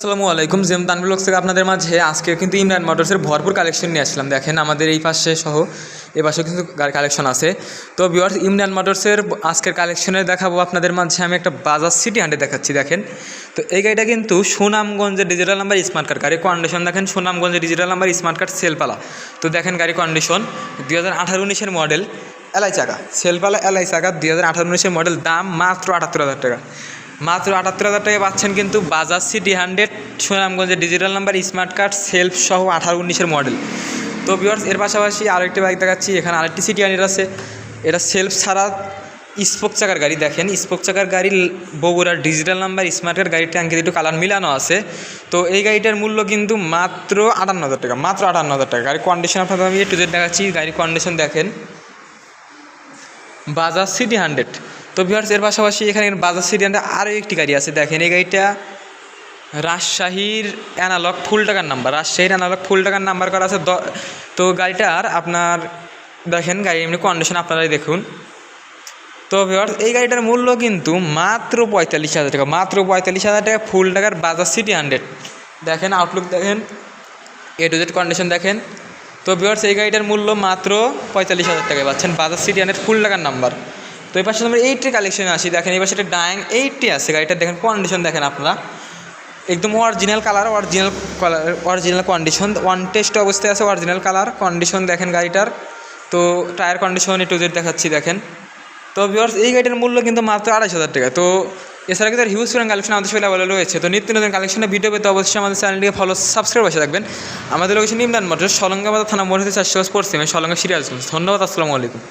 আসসালামু আলাইকুম, জেম তানভুল থেকে আপনাদের মাঝে আজকে কিন্তু ইমরান মোটরসের ভরপুর কালেকশন নিয়ে আসলাম। দেখেন, আমাদের এই পাশে সহ, এই পাশে কিন্তু কালেকশন আছে। তো বিওয়ার্স ইমরান মোটরসের আজকের কালেকশনে দেখাবো আপনাদের মাঝে, আমি একটা বাজাজ সিটি হান্ড্রেড দেখাচ্ছি, দেখেন। তো এই গাড়িটা কিন্তু সুনামগঞ্জের ডিজিটাল নাম্বার স্মার্ট কার্ড গাড়ির কন্ডিশন দেখেন, সুনামগঞ্জের ডিজিটাল নাম্বার স্মার্ট কার্ড সেলপালা তো দেখেন গাড়ি কন্ডিশন দুই হাজার আঠারো উনিশের মডেল এলআই চাকা। সেলপালা এলআই চাকা, দুই হাজার আঠারো উনিশের মডেল দাম মাত্র আটাত্তর হাজার টাকা। মাত্র আটাত্তর হাজার টাকা পাচ্ছেন কিন্তু বাজাজ সিটি হান্ড্রেড, সুনামগঞ্জের digital number, smart card, self সহ আঠারো উনিশের মডেল। তো বিয়ার্স এর পাশাপাশি আরেকটি বাইক দেখাচ্ছি, এখানে আরেকটি সিটি হান্ড্রেড আছে। এটা সেলফ ছাড়া স্পোক চাকার গাড়ি দেখেন। স্পোক চাকার গাড়ি বগুড়ার ডিজিটাল নাম্বার স্মার্ট কার্ড গাড়ির ট্যাঙ্কিতে একটু কালার মিলানো আছে। তো এই গাড়িটার মূল্য কিন্তু মাত্র আটান্ন হাজার টাকা, মাত্র আটান্ন হাজার টাকা। গাড়ির কন্ডিশন আপনাদের আমি একটু দেখাচ্ছি, গাড়ির কন্ডিশন দেখেন। Bajaj C T hundred. তো ভিউয়ার্স, এর পাশাপাশি এখানে বাজাজ হান্ড্রেড আরও একটি গাড়ি আছে। দেখেন, এই গাড়িটা রাজশাহীর অ্যানালগ ফুল টাকার নাম্বার রাজশাহীর অ্যানালগ ফুল টাকার নাম্বার করা আছে। তো গাড়িটার আপনার, দেখেন, গাড়ি এমনি কন্ডিশন আপনারাই দেখুন। তো ভিউয়ার্স, এই গাড়িটার মূল্য কিন্তু মাত্র পঁয়তাল্লিশ হাজার টাকা। মাত্র পঁয়তাল্লিশ হাজার টাকা ফুল টাকার বাজাজ সিটি হান্ড্রেড দেখেন আউটলুক দেখেন। এ টু জেড কন্ডিশন দেখেন। তো ভিউয়ার্স, এই গাড়িটার মূল্য মাত্র পঁয়তাল্লিশ হাজার টাকায় পাচ্ছেন বাজাজ সিটি হান্ড্রেড ফুল টাকার নাম্বার তো এই পাশে আমরা এইটটি কালেকশনে আসি। দেখেন এই পাশে একটা ডায়াং এইটটি আছে। গাড়িটার দেখেন কন্ডিশন দেখেন আপনারা। একদম original colour original colour original condition one test অবস্থায় আছে অরিজিনাল কালার কন্ডিশন দেখেন গাড়িটার। তো টায়ার কন্ডিশন একটু জেড দেখাচ্ছি, দেখেন। তো ভিউয়ার্স এই গাড়িটার মূল্য কিন্তু মাত্র আড়াইশ হাজার টাকা। তো এছাড়া কিন্তু হিউজ পরিমাণ কালেকশন আমাদের সাথে অ্যাভেলেবল রয়েছে। তো নিত্য নতুন কালেকশনের ভিডিও পেতে অবশ্যই আমাদের চ্যানেলটিকে ফলো সাবস্ক্রাইব করে থাকবেন। আমাদের লোকেশন ইমরান মোটর সলঙ্গাবাদ থানা মোড় হতে চারশো স্পোর্টস সিমে সলঙ্গা সিরিয়াল ধন্যবাদ, আসসালামু আলাইকুম।